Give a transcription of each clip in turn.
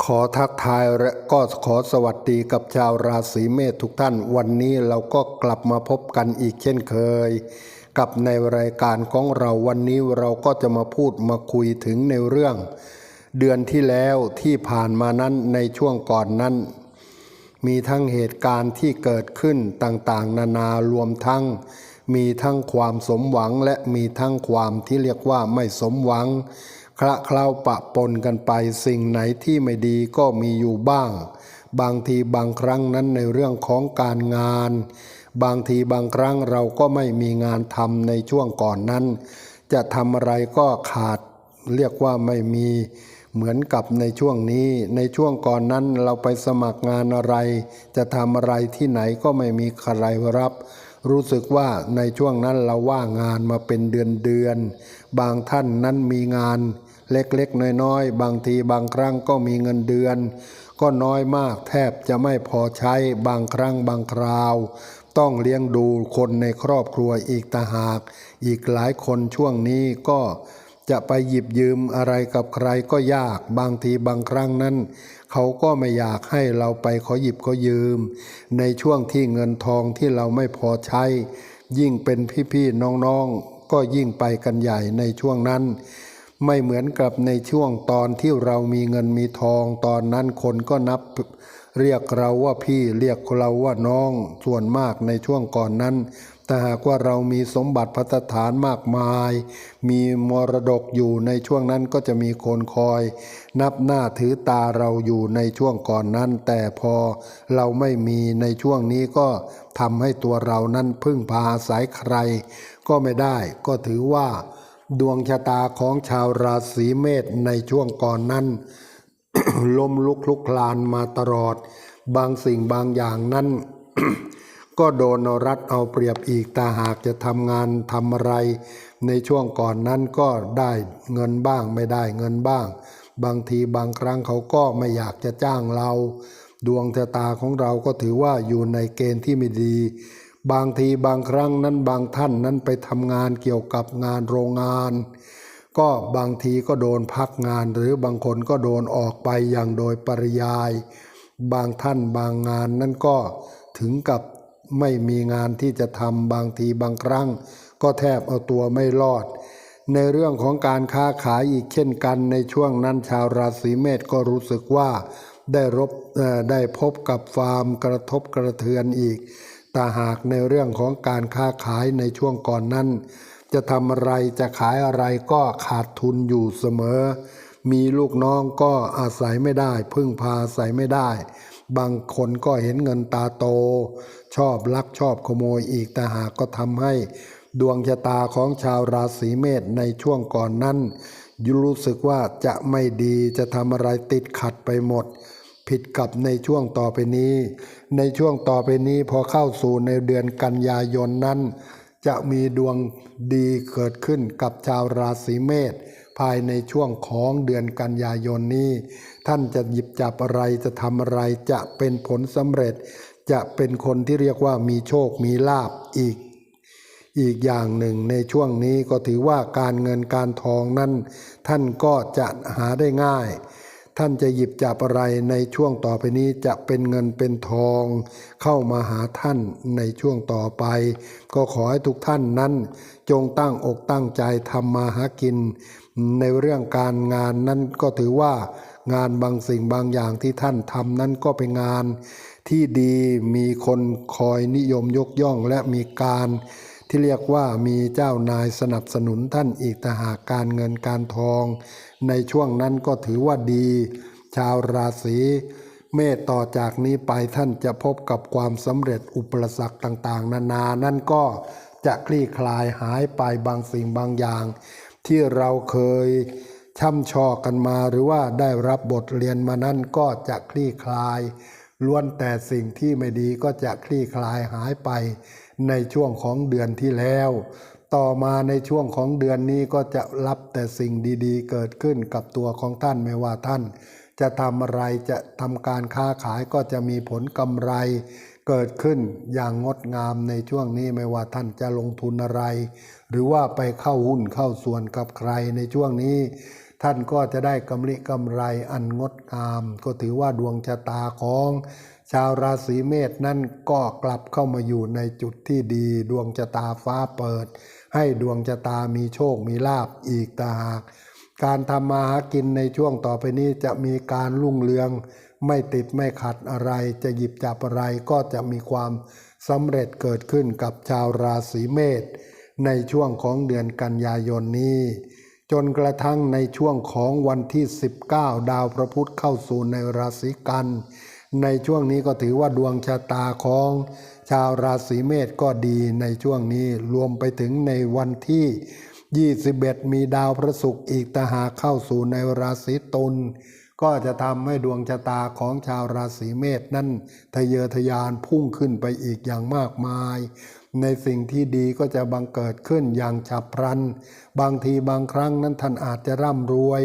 ขอทักทายและก็ขอสวัสดีกับชาวราศีเมษทุกท่าน วันนี้เราก็กลับมาพบกันอีกเช่นเคย กับในรายการของเราวันนี้เราก็จะมาพูดมาคุยถึงในเรื่อง เดือนที่แล้วที่ผ่านมานั้นในช่วงก่อนนั้น มีทั้งเหตุการณ์ที่เกิดขึ้นต่างๆ นานารวมทั้ง มีทั้งความสมหวังและมีทั้งความที่เรียกว่าไม่สมหวัง ละเคล้าปะปนกันไปสิ่งไหนที่ไม่ดีก็มีอยู่บ้าง บางทีบางครั้งนั้นในเรื่องของการงาน บางทีบางครั้งเราก็ไม่มีงานทำในช่วงก่อนนั้น จะทำอะไรก็ขาด เรียกว่าไม่มีเหมือนกับในช่วงนี้ ในช่วงก่อนนั้นเราไปสมัครงานอะไร จะทำอะไรที่ไหนก็ไม่มีใครรับ รู้สึกว่าในช่วงนั้นเราว่างงานมาเป็นเดือนเดือน บางท่านนั้นมีงาน เล็กๆ น้อยๆ บางทีบางครั้งก็มีเงินเดือน ก็น้อยมากแทบจะไม่พอใช้บางครั้งบางคราว ต้องเลี้ยงดูคนในครอบครัวอีกตาหาก อีกหลายคนช่วงนี้ก็จะไปหยิบยืมอะไรกับใครก็ยากบางทีบางครั้งนั้น เขาก็ไม่อยากให้เราไปขอหยิบขอยืม ในช่วงที่เงินทองที่เราไม่พอใช้ ยิ่งเป็นพี่ๆน้องๆ ก็ยิ่งไปกันใหญ่ในช่วงนั้น ไม่เหมือนกับในช่วงตอนที่เรามีเงินมีทอง ตอนนั้นคนก็นับเรียกเราว่าพี่เรียกเราว่าน้องส่วนมากในช่วงก่อนนั้นแต่หากว่าเรามีสมบัติพัฒฐานมากมาย มีมรดกอยู่ในช่วงนั้นก็จะมีคนคอย นับหน้าถือตาเราอยู่ในช่วงก่อนนั้น แต่พอเราไม่มีในช่วงนี้ก็ทำให้ตัวเรานั้นพึ่งพาอาศัยใคร ก็ไม่ได้ ก็ถือว่า ดวงชะตาของชาวราศีเมษในช่วงก่อนนั้นล้มลุกคลุกคลานมาตลอด บางสิ่งบางอย่างนั้น ก็โดนรัดเอาเปรียบอีกแต่หากจะทำงานทำอะไร ในช่วงก่อนนั้นก็ได้เงินบ้างไม่ได้เงินบ้าง บางทีบางครั้งเขาก็ไม่อยากจะจ้างเรา ดวงชะตาของเราก็ถือว่าอยู่ในเกณฑ์ที่ไม่ดี บางทีบางครั้งนั้นบางท่านนั้นไปทำงานเกี่ยวกับงานโรงงาน ก็บางทีก็โดนพักงานหรือบางคนก็โดนออกไปอย่างโดยปริยาย บางท่านบางงานนั้นก็ถึงกับไม่มีงานที่จะทำบางทีบางครั้ง ก็แทบเอาตัวไม่รอด ในเรื่องของการค้าขายอีกเช่นกัน ในช่วงนั้นชาวราศีเมษก็รู้สึกว่าได้รบได้พบกับความกระทบกระเทือนอีก แต่หากในเรื่องของการค้าขายในช่วงก่อนนั้น จะทำอะไรจะขายอะไรก็ขาดทุนอยู่เสมอ มีลูกน้องก็อาศัยไม่ได้ พึ่งพาอาศัยไม่ได้ บางคนก็เห็นเงินตาโต ชอบลักชอบขโมยอีกแต่หากก็ทำให้ดวงชะตาของชาวราศีเมษในช่วงก่อนนั้นรู้สึกว่าจะไม่ดีจะทำอะไรติดขัดไปหมด ผิดกับในช่วงต่อไปนี้ ในช่วงต่อไปนี้พอเข้าสู่ในเดือนกันยายนนั้น จะมีดวงดีเกิดขึ้นกับชาวราศีเมษภายในช่วงของเดือนกันยายนนี้ ท่านจะหยิบจับอะไรจะทำอะไรจะเป็นผลสำเร็จ จะเป็นคนที่เรียกว่ามีโชคมีลาบอีก อีกอย่างหนึ่งในช่วงนี้ก็ถือว่าการเงินการทองนั้น ท่านก็จะหาได้ง่าย ท่านจะหยิบจับอะไรในช่วงต่อไปนี้จะเป็นเงินเป็นทอง เข้ามาหาท่านในช่วงต่อไป ก็ขอให้ทุกท่านนั้น จงตั้งอกตั้งใจทำมาหากิน ในเรื่องการงานนั้นก็ถือว่างานบางสิ่งบางอย่างที่ท่านทำนั้นก็เป็นงานที่ดีมีคนคอยนิยมยกย่องและมีการ ที่เรียกว่ามีเจ้านายสนับสนุนท่านอีกแต่หากการเงินการทอง ในช่วงนั้นก็ถือว่าดี ชาวราศีเมษต่อจากนี้ไปท่านจะพบกับความสำเร็จอุปสรรคต่างๆ นานานั่นก็จะคลี่คลายหายไปบางสิ่งบางอย่าง ที่เราเคยช่ำชอกกันมาหรือว่าได้รับบทเรียนมานั่นก็จะคลี่คลายล้วนแต่สิ่งที่ไม่ดีก็จะคลี่คลายหายไป ในช่วงของเดือนที่แล้ว ต่อมาในช่วงของเดือนนี้ก็จะรับแต่สิ่งดีๆ เกิดขึ้นกับตัวของท่านไม่ว่าท่าน จะทำอะไรจะทำการค้าขายก็จะมีผลกำไรเกิดขึ้นอย่างงดงามในช่วงนี้ไม่ว่าท่านจะลงทุนอะไร หรือว่าไปเข้าหุ้นเข้าส่วนกับใครในช่วงนี้ ท่านก็จะได้กำลิกำไรอันงดงาม ก็ถือว่าดวงชะตาของ ชาวราศีเมษนั่นก็กลับเข้ามาอยู่ในจุดที่ดี ดวงชะตาฟ้าเปิด ให้ดวงชะตามีโชคมีลาบอีกต่างหากการทำมาหากินในช่วงต่อไปนี้จะมีการรุ่งเรือง ไม่ติดไม่ขัดอะไร จะหยิบจับอะไรก็จะมีความสำเร็จเกิดขึ้นกับชาวราศีเมษในช่วงของเดือนกันยายนนี้ จนกระทั่งในช่วงของวันที่ 19 ดาวพระพุธเข้าสู่ในราศีกัน ในช่วงนี้ก็ถือว่าดวงชะตาของชาวราศีเมษก็ดีในช่วงนี้รวมไปถึงในวันที่ 21 มีดาวพระศุกร์อีกตางหากเข้าสู่ในราศีตุลก็จะทำให้ดวงชะตาของชาวราศีเมษนั้นทะเยอทะยานพุ่งขึ้นไปอีกอย่างมากมาย ในสิ่งที่ดีก็จะบังเกิดขึ้นอย่างฉับพลัน บางทีบางครั้งนั้นท่านอาจจะร่ำรวย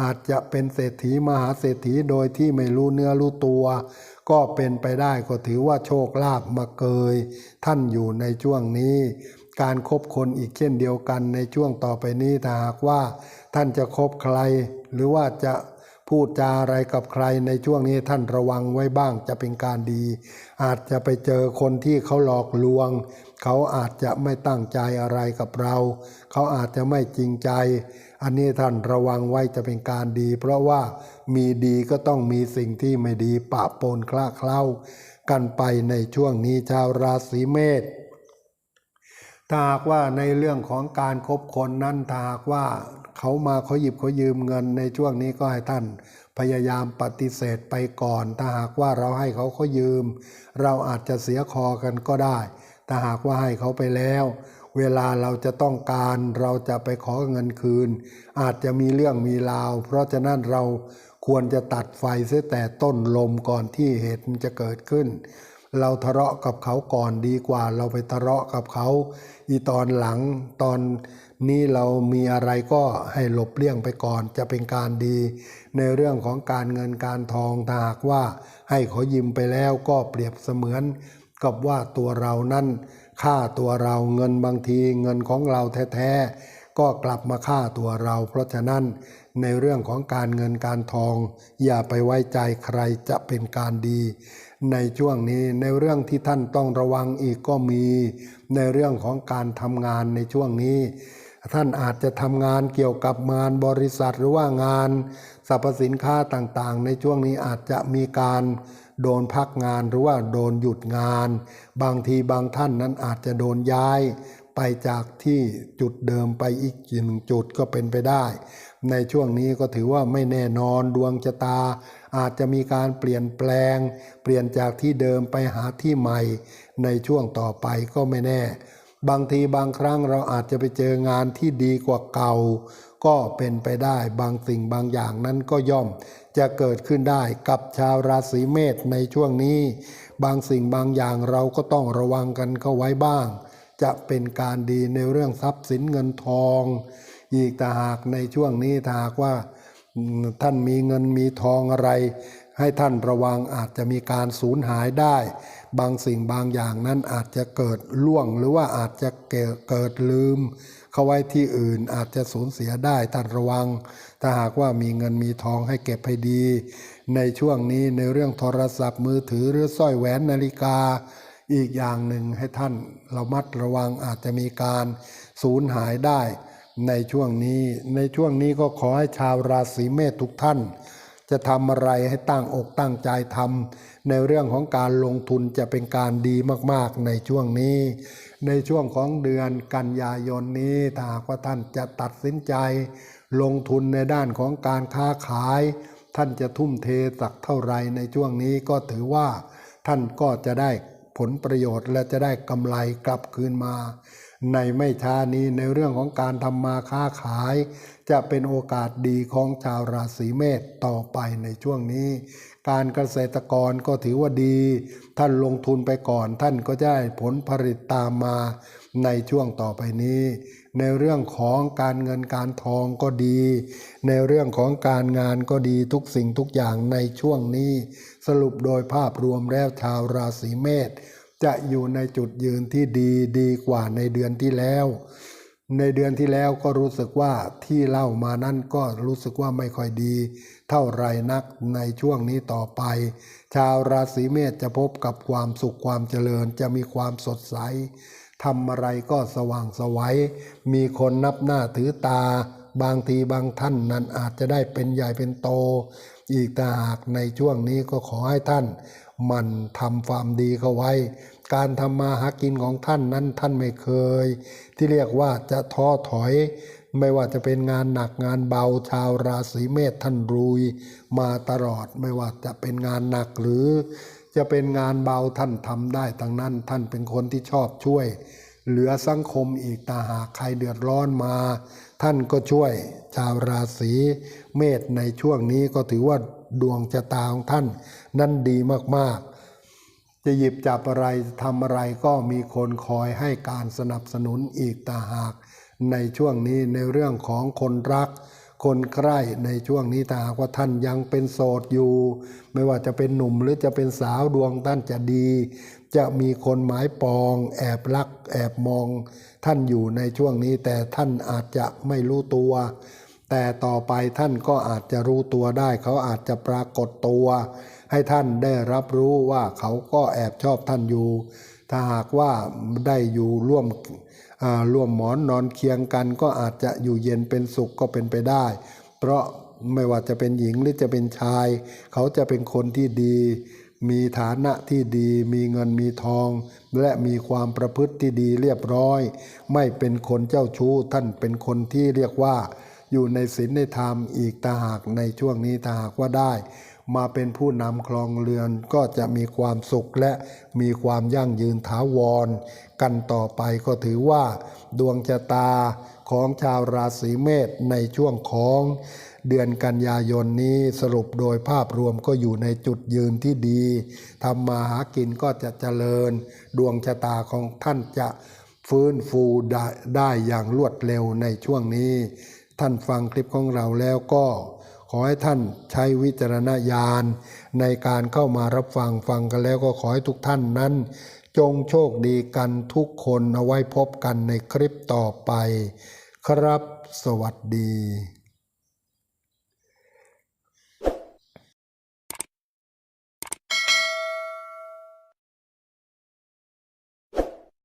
อาจจะเป็นเศรษฐีมหาเศรษฐีโดยที่ไม่รู้เนื้อรู้ตัว ก็เป็นไปได้ก็ถือว่าโชคลาภมาเกย ท่านอยู่ในช่วงนี้ การครบคนอีกเช่นเดียวกันในช่วงต่อไปนี้ถ้าหากว่า ท่านจะคบใคร หรือว่าจะ พูดจาอะไรกับใครในช่วงนี้ท่านระวังไว้บ้างจะเป็นการดี อาจจะไปเจอคนที่เขาหลอกลวง เขาอาจจะไม่ตั้งใจอะไรกับเรา เขาอาจจะไม่จริงใจ อันนี้ท่านระวังไว้จะเป็นการดี เพราะว่ามีดีก็ต้องมีสิ่งที่ไม่ดีปะปนคละเคล้ากันไปในช่วงนี้ชาวราศีเมษถ้าหากว่าในเรื่องของการคบคนนั้นถ้าหากว่า เขามาเขาหยิบเขายืมเงินในช่วงนี้ก็ให้ท่าน พยายามปฏิเสธไปก่อน ถ้าหากว่าเราให้เขาเขายืม เราอาจจะเสียคอกันก็ได้ ถ้าหากว่าให้เขาไปแล้ว เวลาเราจะต้องการเราจะไปขอเงินคืน อาจจะมีเรื่องมีราว เพราะฉะนั้นเราควรจะตัดไฟเสียแต่ต้นลมก่อนที่เหตุมันจะเกิดขึ้น เราทะเลาะกับเขาก่อนดีกว่า เราไปทะเลาะกับเขา อีตอนหลังตอน นี้เรามีอะไรก็ให้หลบเลี่ยงไปก่อนจะเป็นการดี ในเรื่องของการเงินการทองถ้าหากว่า ให้เขายืมไปแล้วก็เปรียบเสมือน กับว่าตัวเรานั้นฆ่าตัวเราเงินบางทีเงินของเราแท้ๆก็กลับมาฆ่าตัวเรา เพราะฉะนั้นในเรื่องของการเงินการทอง อย่าไปไว้ใจใครจะเป็นการดี ในช่วงนี้ในเรื่องที่ท่านต้องระวังอีกก็มี ในเรื่องของการทำงานในช่วงนี้ ท่านอาจจะทำงานเกี่ยวกับงานบริษัทหรือว่างานสรรพสินค้าต่างๆ ในช่วงนี้อาจจะมีการโดนพักงานหรือว่าโดนหยุดงาน บางทีบางท่านนั้นอาจจะโดนย้ายไปจากที่จุดเดิมไปอีกหนึ่งจุดก็เป็นไปได้ ในช่วงนี้ก็ถือว่าไม่แน่นอนดวงชะตา อาจจะมีการเปลี่ยนแปลง เปลี่ยนจากที่เดิมไปหาที่ใหม่ ในช่วงต่อไปก็ไม่แน่ บางทีบางครั้งเราอาจจะไปเจองานที่ดีกว่าเก่า ก็เป็นไปได้บางสิ่งบางอย่างนั้นก็ย่อม จะเกิดขึ้นได้กับชาวราศีเมษในช่วงนี้ บางสิ่งบางอย่างเราก็ต้องระวังกันเข้าไว้บ้าง จะเป็นการดีในเรื่องทรัพย์สินเงินทอง อีกแต่หากในช่วงนี้ถ้าหากว่าท่านมีเงินมีทองอะไร ให้ท่านระวังอาจจะมีการสูญหายได้ บางสิ่งบางอย่างนั้นอาจจะเกิดล่วงหรือว่าอาจจะเกิดลืม เข้าไว้ที่อื่นอาจจะสูญเสียได้ท่านระวัง ถ้าหากว่ามีเงินมีทองให้เก็บให้ดี ในช่วงนี้ในเรื่องโทรศัพท์มือถือหรือสร้อยแหวนนาฬิกา อีกอย่างหนึ่งให้ท่านระมัดระวังอาจจะมีการสูญหายได้ ในช่วงนี้ในช่วงนี้ก็ขอให้ชาวราศีเมษทุกท่าน จะทำอะไรให้ตั้งอกตั้งใจทำในเรื่องของการลงทุนจะเป็นการดีมากๆในช่วงนี้ ในช่วงของเดือนกันยายนนี้ถ้าหากว่าท่านจะตัดสินใจ ลงทุนในด้านของการค้าขาย ท่านจะทุ่มเทสักเท่าไรในช่วงนี้ก็ถือว่า ท่านก็จะได้ผลประโยชน์และจะได้กำไรกลับคืนมา ในไม่ช้านี้ในเรื่องของการทำมาค้าขาย จะเป็นโอกาสดีของชาวราศีเมษต่อไปในช่วงนี้ การเกษตรกรก็ถือว่าดี ท่านลงทุนไปก่อน ท่านก็จะได้ผลผลิตตามมาในช่วงต่อไปนี้ ในเรื่องของการเงินการทองก็ดี ในเรื่องของการงานก็ดีทุกสิ่งทุกอย่างในช่วงนี้ สรุปโดยภาพรวมแล้วชาวราศีเมษจะอยู่ในจุดยืนที่ดีดีกว่าในเดือนที่แล้ว ในเดือนที่แล้วก็รู้สึกว่าที่เล่ามานั้นก็รู้สึกว่าไม่ค่อยดี เท่าไรนักในช่วงนี้ต่อไป ชาวราศีเมษจะพบกับความสุขความเจริญจะมีความสดใสทำอะไรก็สว่างไสวัยมีคนนับหน้าถือตา บางทีบางท่านนั้นอาจจะได้เป็นใหญ่เป็นโต อีกแต่หากในช่วงนี้ก็ขอให้ท่านมันทำความดีเข้าไว้ การทำมาหากินของท่านนั้นท่านไม่เคย ที่เรียกว่าจะท้อถอย ไม่ว่าจะเป็นงานหนักงานเบาชาวราศีเมษท่านรุย มาตลอดไม่ว่าจะเป็นงานหนักหรือ จะเป็นงานเบาท่านทำได้ทั้งนั้น ท่านเป็นคนที่ชอบช่วย เหลือสังคมอีกตาหากใครเดือดร้อนมา ท่านก็ช่วยชาวราศีเมษในช่วงนี้ก็ถือว่าดวงชะตาของท่าน นั้นดีมากๆ จะหยิบจับอะไรทำอะไรก็มีคนคอยให้การสนับสนุนอีกตาหาก ในช่วงนี้ในเรื่องของคนรัก คนใกล้ในช่วงนี้ถ้าหากว่าท่านยังเป็นโสดอยู่ ไม่ว่าจะเป็นหนุ่มหรือจะเป็นสาวดวงท่านจะดี จะมีคนหมายปอง แอบรัก แอบมอง ท่านอยู่ในช่วงนี้ แต่ท่านอาจจะไม่รู้ตัว แต่ต่อไปท่านก็อาจจะรู้ตัวได้ เขาอาจจะปรากฏตัว ให้ท่านได้รับรู้ว่าเขาก็แอบชอบท่านอยู่ ถ้าหากว่าได้อยู่ร่วม ร่วมหมอนนอนเคียงกันก็อาจจะอยู่เย็นเป็นสุขก็เป็นไปได้ เพราะไม่ว่าจะเป็นหญิงหรือจะเป็นชาย เขาจะเป็นคนที่ดี มีฐานะที่ดี มีเงินมีทอง และมีความประพฤติที่ดีเรียบร้อย ไม่เป็นคนเจ้าชู้ท่านเป็นคนที่เรียกว่า อยู่ในศีลในธรรมอีกตาหากในช่วงนี้ตาหากว่าได้ มาเป็นผู้นำครองเรือนก็จะมีความสุขและมีความยั่งยืนถาวร กันต่อไปก็ถือว่า ดวงชะตาของชาวราศีเมษในช่วงของเดือนกันยายนนี้สรุปโดยภาพรวมก็อยู่ในจุดยืนที่ดีทำมาหากินก็จะเจริญ ดวงชะตาของท่านจะฟื้นฟูได้ได้อย่างรวดเร็วในช่วงนี้ ท่านฟังคลิปของเราแล้วก็ อให้ท่านใช้วิจารณญาณในการเข้ามารับฟังฟังกันแล้วก็ขอให้ทุกท่านนั้น จงโชคดีกันทุกคนเอาไว้พบกันในคลิปต่อไป ครับสวัสดี